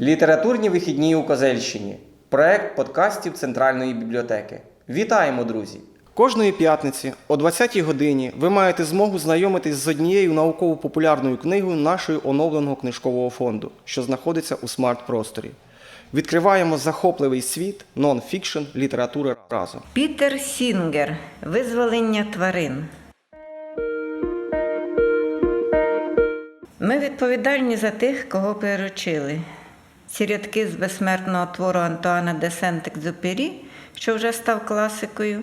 Літературні вихідні у Козельщині. Проект подкастів Центральної бібліотеки. Вітаємо, друзі! Кожної п'ятниці о 20-й годині ви маєте змогу знайомитись з однією науково-популярною книгою нашого оновленого книжкового фонду, що знаходиться у смарт-просторі. Відкриваємо захопливий світ нон-фікшн літератури разом. Пітер Сінгер Визволення тварин. Ми відповідальні за тих, кого приручили. Ці рядки з безсмертного твору Антуана де Сент-Екзюпері, що вже став класикою,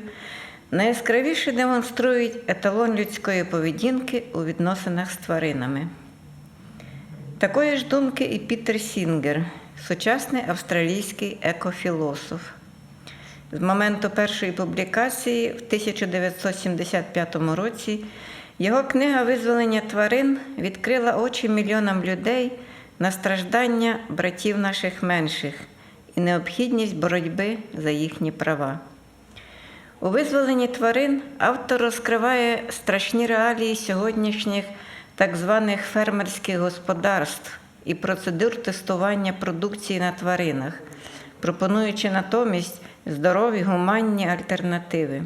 найяскравіше демонструють еталон людської поведінки у відносинах з тваринами. Такої ж думки і Пітер Сінгер, сучасний австралійський екофілософ. З моменту першої публікації в 1975 році його книга Визволення тварин відкрила очі мільйонам людей на страждання братів наших менших і необхідність боротьби за їхні права. У визволенні тварин автор розкриває страшні реалії сьогоднішніх так званих фермерських господарств і процедур тестування продукції на тваринах, пропонуючи натомість здорові гуманні альтернативи.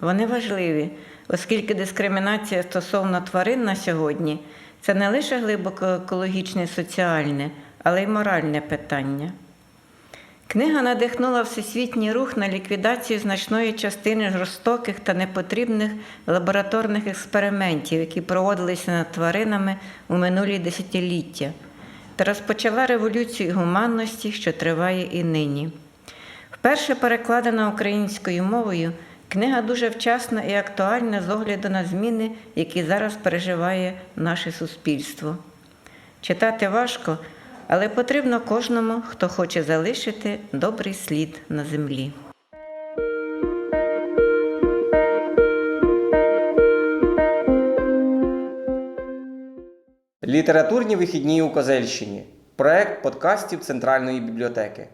Вони важливі, оскільки дискримінація стосовно тварин на сьогодні це не лише глибоко екологічне соціальне, але й моральне питання. Книга надихнула всесвітній рух на ліквідацію значної частини жорстоких та непотрібних лабораторних експериментів, які проводилися над тваринами у минулі десятиліття, та розпочала революцію гуманності, що триває і нині. Вперше перекладена українською мовою, книга дуже вчасна і актуальна з огляду на зміни, які зараз переживає наше суспільство. Читати важко, але потрібно кожному, хто хоче залишити добрий слід на землі. Літературні вихідні у Козельщині. Проект подкастів Центральної бібліотеки.